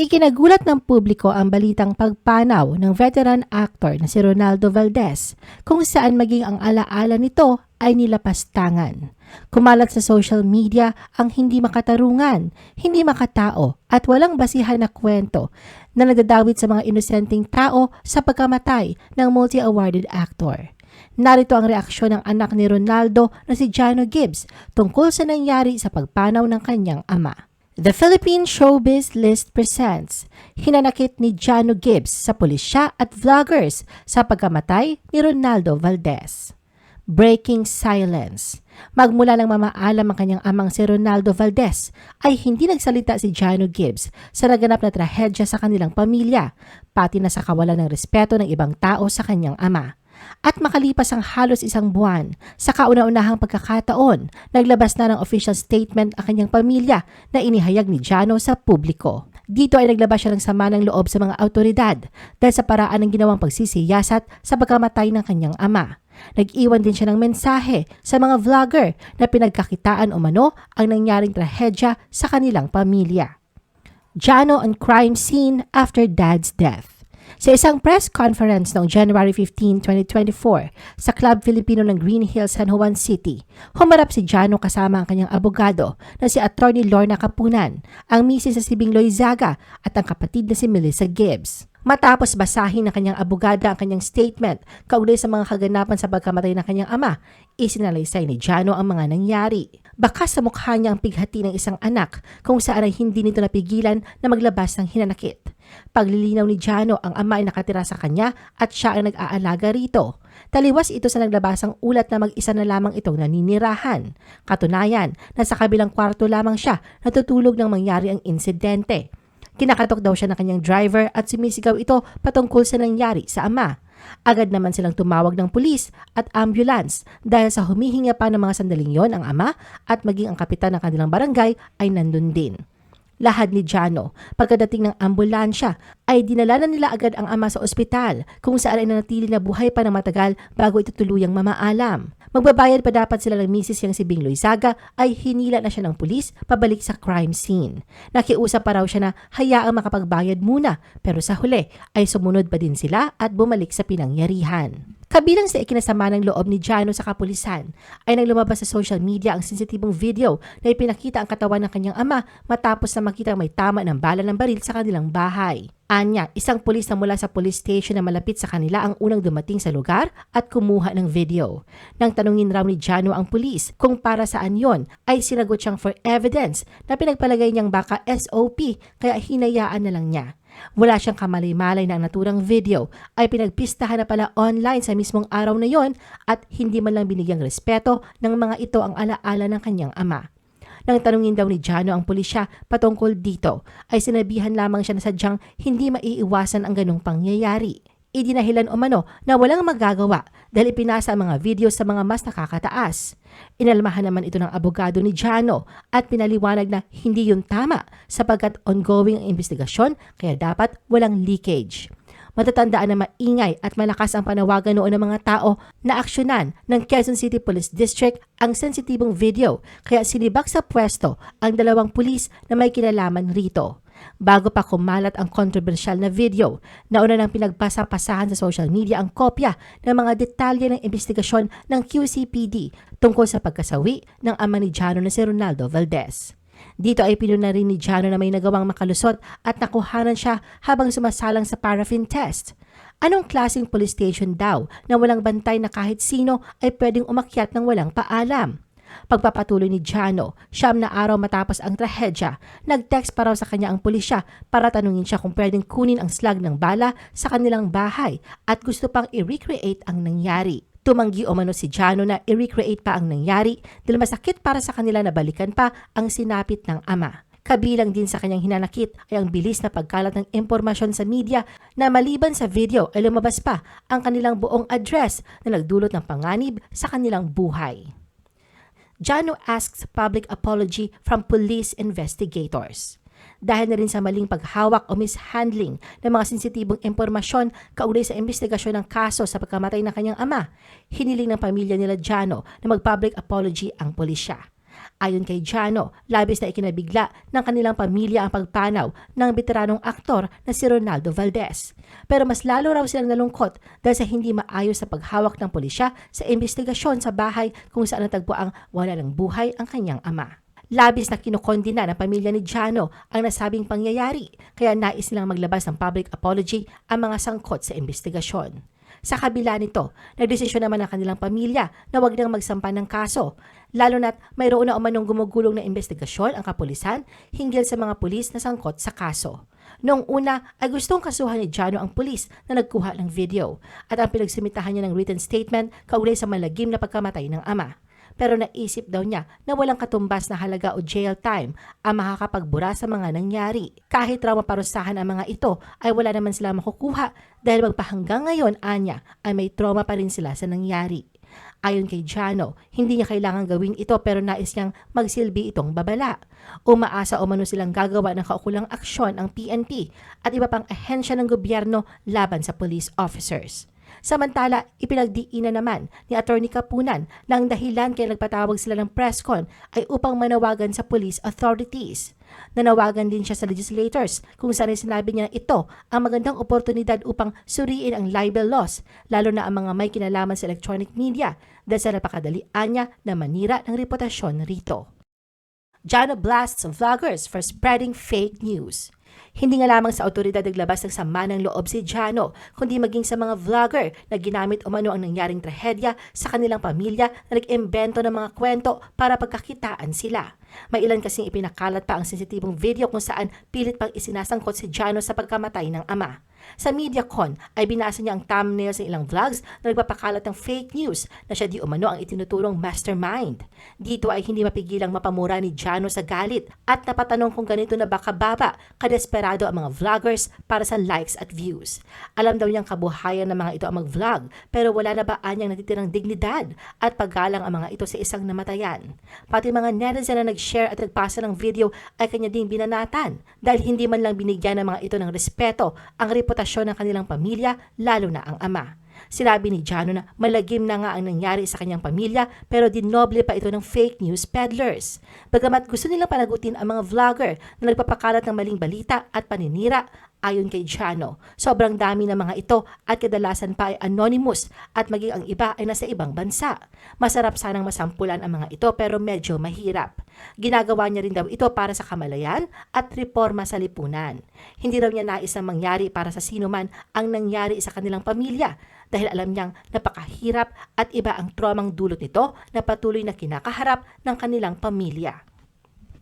Ikinagulat ng publiko ang balitang pagpanaw ng veteran actor na si Ronaldo Valdez kung saan maging ang alaala nito ay nilapastangan. Kumalat sa social media ang hindi makatarungan, hindi makatao at walang basihan na kwento na nagdadawit sa mga inosenteng tao sa pagkamatay ng multi-awarded actor. Narito ang reaksyon ng anak ni Ronaldo na si Jano Gibbs tungkol sa nangyari sa pagpanaw ng kanyang ama. The Philippine Showbiz List presents Hinanakit ni Jano Gibbs sa pulisya at vloggers sa pagkamatay ni Ronaldo Valdez. Breaking Silence Magmula ng mamaalam ang kanyang amang si Ronaldo Valdez ay hindi nagsalita si Jano Gibbs sa naganap na trahedya sa kanilang pamilya, pati na sa kawalan ng respeto ng ibang tao sa kanyang ama. At makalipas ang halos isang buwan, sa kauna-unahang pagkakataon, naglabas na ng official statement ang kanyang pamilya na inihayag ni Jano sa publiko. Dito ay naglabas siya ng sama ng loob sa mga autoridad dahil sa paraan ng ginawang pagsisiyasat sa pagkamatay ng kanyang ama. Nag-iwan din siya ng mensahe sa mga vlogger na pinagkakitaan umano ang nangyaring trahedya sa kanilang pamilya. Jano on crime scene after dad's death. Sa isang press conference noong January 15, 2024 sa Club Filipino ng Green Hills, San Juan City, humarap si Jano kasama ang kanyang abogado na si Attorney Lorna Kapunan, ang misis sa si Bing Loizaga at ang kapatid na si Melissa Gibbs. Matapos basahin ng kanyang abogada ang kanyang statement kaugnay sa mga kaganapan sa pagkamatay ng kanyang ama, isinalaysay ni Jano ang mga nangyari. Baka sa mukha niya ang pighati ng isang anak kung saan ay hindi nito napigilan na maglabas ng hinanakit. Paglilinaw ni Jano ang ama ay nakatira sa kanya at siya ang nag-aalaga rito. Taliwas ito sa naglabasang ulat na mag-isa na lamang itong naninirahan. Katunayan, nasa kabilang kwarto lamang siya natutulog nang mangyari ang insidente. Kinakatok daw siya ng kanyang driver at sumisigaw ito patungkol sa nangyari sa ama. Agad naman silang tumawag ng pulis at ambulance dahil sa humihinga pa ng mga sandaling yon ang ama at maging ang kapitan ng kanilang barangay ay nandun din. Lahad ni Jano, pagkadating ng ambulansya ay dinala na nila agad ang ama sa ospital kung saan ay nanatili na buhay pa ng matagal bago ito tuluyang mamaalam. Magbabayad pa dapat sila ng misis yang si Bing Loizaga ay hinila na siya ng pulis pabalik sa crime scene. Nakiusap pa raw siya na hayaang makapagbayad muna pero sa huli ay sumunod pa din sila at bumalik sa pinangyarihan. Kabilang sa ikinasama ng loob ni Jano sa kapulisan ay nang lumabas sa social media ang sensitibong video na ipinakita ang katawan ng kanyang ama matapos na makita may tama ng bala ng baril sa kanilang bahay. Anya, isang pulis na mula sa police station na malapit sa kanila ang unang dumating sa lugar at kumuha ng video. Nang tanungin raw ni Jano ang pulis kung para saan yon, ay sinagot siyang for evidence na pinagpalagay niyang baka SOP kaya hinayaan na lang niya. Wala siyang kamalay-malay na ang naturang video ay pinagpistahan na pala online sa mismong araw na yon at hindi man lang binigyang respeto ng mga ito ang alaala ng kanyang ama. Nang tanungin daw ni Jano ang pulisya patungkol dito, ay sinabihan lamang siya na sadyang hindi maiiwasan ang ganong pangyayari. Idinahilan umano na walang magagawa dahil ipinasa ang mga video sa mga mas nakakataas. Inalmahan naman ito ng abogado ni Jano at pinaliwanag na hindi yun tama sapagkat ongoing ang investigasyon kaya dapat walang leakage. Matatandaan na maingay at malakas ang panawagan noon ng mga tao na aksyonan ng Quezon City Police District ang sensitibong video kaya sinibak sa pwesto ang dalawang pulis na may kinalaman rito. Bago pa kumalat ang kontrobersyal na video, nauna nang pinagpasa-pasahan sa social media ang kopya ng mga detalye ng investigasyon ng QCPD tungkol sa pagkasawi ng ama ni Jano na si Ronaldo Valdez. Dito ay pinuna rin ni Jano na may nagawang makalusot at nakuhanan siya habang sumasalang sa paraffin test. Anong klaseng police station daw na walang bantay na kahit sino ay pwedeng umakyat ng walang paalam? Pagpapatuloy ni Jano, siyam na araw matapos ang trahedya, nag-text pa raw sa kanya ang pulisya para tanungin siya kung pwedeng kunin ang slug ng bala sa kanilang bahay at gusto pang i-recreate ang nangyari. Tumanggi umano si Jano na i-recreate pa ang nangyari dahil masakit para sa kanila na balikan pa ang sinapit ng ama. Kabilang din sa kanyang hinanakit ay ang bilis na pagkalat ng impormasyon sa media na maliban sa video ay lumabas pa ang kanilang buong address na nagdulot ng panganib sa kanilang buhay. Jano asks public apology from police investigators. Dahil na rin sa maling paghawak o mishandling ng mga sensitibong impormasyon kaugnay sa investigasyon ng kaso sa pagkamatay ng kanyang ama, hiniling ng pamilya nila Jano na mag-public apology ang pulisya. Ayon kay Jano, labis na ikinabigla ng kanilang pamilya ang pagpanaw ng veteranong aktor na si Ronaldo Valdez. Pero mas lalo raw silang nalungkot dahil sa hindi maayos sa paghawak ng pulisya sa investigasyon sa bahay kung saan natagpo ang wala ng buhay ang kanyang ama. Labis na kinokondina ng pamilya ni Jano ang nasabing pangyayari kaya nais nilang maglabas ng public apology ang mga sangkot sa investigasyon. Sa kabila nito, nagdesisyon naman ang kanilang pamilya na wag nang magsampa ng kaso, lalo na't mayroon na umanong gumugulong na investigasyon ang kapulisan hinggil sa mga pulis na sangkot sa kaso. Noong una ay gustong kasuhan ni Jano ang pulis na nagkuha ng video at ang pinagsimitahan niya ng written statement kaugnay sa malagim na pagkamatay ng ama. Pero naisip daw niya na walang katumbas na halaga o jail time ang makakapagbura sa mga nangyari. Kahit raw maparusahan ang mga ito ay wala naman sila makukuha dahil magpahanggang ngayon anya ay may trauma pa rin sila sa nangyari. Ayon kay Jano, hindi niya kailangan gawin ito pero nais niyang magsilbi itong babala. Umaasa umano silang gagawa ng kaukulang aksyon ang PNP at iba pang ahensya ng gobyerno laban sa police officers. Samantala, ipinagdiinan naman ni Attorney Kapunan na ang dahilan kaya nagpatawag sila ng press con ay upang manawagan sa police authorities. Nanawagan din siya sa legislators kung saan sinabi niya na ito ang magandang oportunidad upang suriin ang libel laws, lalo na ang mga may kinalaman sa electronic media dahil sa napakadalian niya na manira ng reputasyon rito. Jano blasts vloggers for spreading fake news. Hindi nga lamang sa otoridad naglabas ng sama ng loob si Jano, kundi maging sa mga vlogger na ginamit umano ang nangyaring trahedya sa kanilang pamilya na nag-imbento ng mga kwento para pagkakitaan sila. May ilan kasing ipinakalat pa ang sensitibong video kung saan pilit pang isinasangkot si Jano sa pagkamatay ng ama. Sa MediaCon ay binasa niya ang thumbnail sa ilang vlogs na nagpapakalat ng fake news na siya di umano ang itinuturong mastermind. Dito ay hindi mapigilang mapamura ni Jano sa galit at napatanong kung ganito na baka baba kadesperado ang mga vloggers para sa likes at views. Alam daw niyang kabuhayan ng mga ito ang mag-vlog pero wala na ba anyang natitirang dignidad at paggalang ang mga ito sa isang namatayan. Pati mga netizen na nag-share at nagpasa ng video ay kanya ding binanatan dahil hindi man lang binigyan ng mga ito ng respeto ang reputasyon ng kanilang pamilya, lalo na ang ama. Sinabi ni Jano na malagim na nga ang nangyari sa kanyang pamilya pero dinoble pa ito ng fake news peddlers. Bagamat gusto nilang panagutin ang mga vlogger na nagpapakalat ng maling balita at paninira, ayon kay Jano. Sobrang dami ng mga ito at kadalasan pa ay anonymous at maging ang iba ay nasa ibang bansa. Masarap sanang masampulan ang mga ito pero medyo mahirap. Ginagawa niya rin daw ito para sa kamalayan at reforma sa lipunan. Hindi raw niya nais na mangyari para sa sino man ang nangyari sa kanilang pamilya dahil alam niyang napakahirap at iba ang tromang dulot nito na patuloy na kinakaharap ng kanilang pamilya.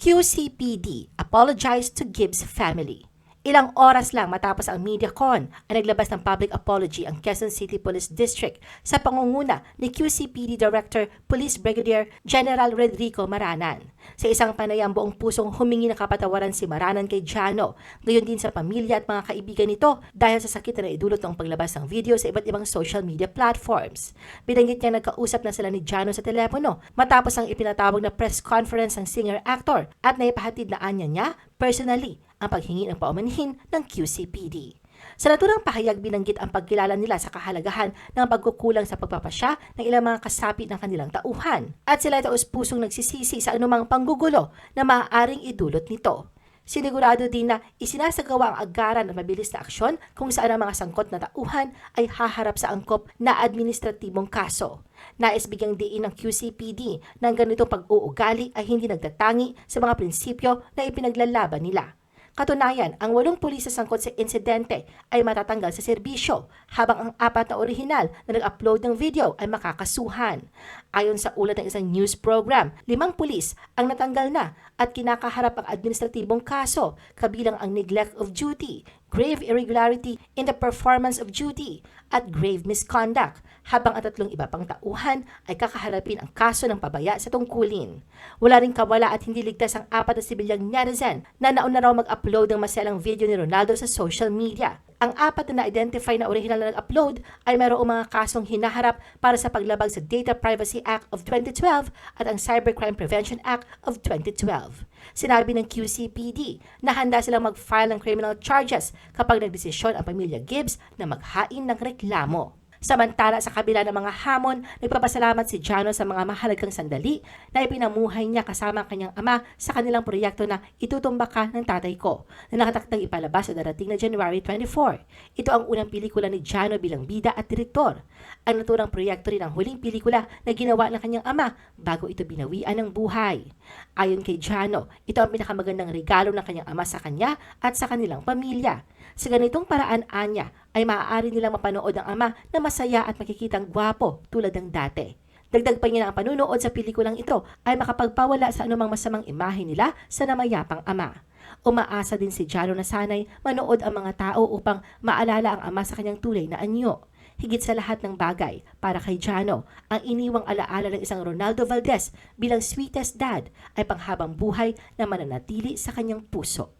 QCPD apologized to Gibbs family. Ilang oras lang matapos ang MediaCon ay naglabas ng public apology ang Quezon City Police District sa pangunguna ni QCPD Director Police Brigadier General Rodrigo Maranan. Sa isang panayam buong pusong humingi ng kapatawaran si Maranan kay Jano, gayon din sa pamilya at mga kaibigan nito dahil sa sakit na idulot ng paglabas ng video sa iba't ibang social media platforms. Binanggit niya nagkausap na sila ni Jano sa telepono matapos ang ipinatawag na press conference ng singer-actor at naipahatid na anya niya personally ang paghingi ng paumanhin ng QCPD. Sa naturang pahayag binanggit ang pagkilala nila sa kahalagahan ng pagkukulang sa pagpapasya ng ilang mga kasapit ng kanilang tauhan at sila ay taus pusong nagsisisi sa anumang panggugulo na maaaring idulot nito. Sinigurado din na isinasagawa ang agaran at mabilis na aksyon kung saan ang mga sangkot na tauhan ay haharap sa angkop na administratibong kaso. Nais bigyang diin ng QCPD na ganitong pag-uugali ay hindi nagtatangi sa mga prinsipyo na ipinaglalaban nila. Katunayan, ang walong pulis sa sangkot sa insidente ay matatanggal sa serbisyo, habang ang apat na orihinal na nag-upload ng video ay makakasuhan. Ayon sa ulat ng isang news program, limang pulis ang natanggal na at kinakaharap ang administratibong kaso, kabilang ang neglect of duty, grave irregularity in the performance of duty, at grave misconduct, habang ang tatlong iba pang tauhan ay kakaharapin ang kaso ng pabaya sa tungkulin. Wala ring kawala at hindi ligtas ang apat na sibilyang netizen na nauna raw mag-upload ng maselang video ni Ronaldo sa social media. Ang apat na na-identify na original na nag-upload ay mayroong mga kasong hinaharap para sa paglabag sa Data Privacy Act of 2012 at ang Cybercrime Prevention Act of 2012. Sinabi ng QCPD na handa silang mag-file ng criminal charges kapag nagdesisyon ang pamilya Gibbs na maghain ng reklamo. Samantala sa kabila ng mga hamon, nagpapasalamat si Jano sa mga mahalagang sandali na ipinamuhay niya kasama ang kanyang ama sa kanilang proyekto na Itutumba Ka ng Tatay Ko na nakatakdang ipalabas sa darating na January 24. Ito ang unang pelikula ni Jano bilang bida at direktor. Ang naturang proyekto rin ang huling pelikula na ginawa ng kanyang ama bago ito binawian ng buhay. Ayon kay Jano, ito ang pinakamagandang regalo ng kanyang ama sa kanya at sa kanilang pamilya. Sa ganitong paraan, Anya, ay maaari nilang mapanood ang ama na masaya at makikitang gwapo tulad ng dati. Dagdag pa niya na ang panunood sa pelikulang ito ay makapagpawala sa anumang masamang imahe nila sa namayapang ama. Umaasa din si Jano na sanay manood ang mga tao upang maalala ang ama sa kanyang tunay na anyo. Higit sa lahat ng bagay, para kay Jano, ang iniwang alaala ng isang Ronaldo Valdez bilang sweetest dad ay panghabang buhay na mananatili sa kanyang puso.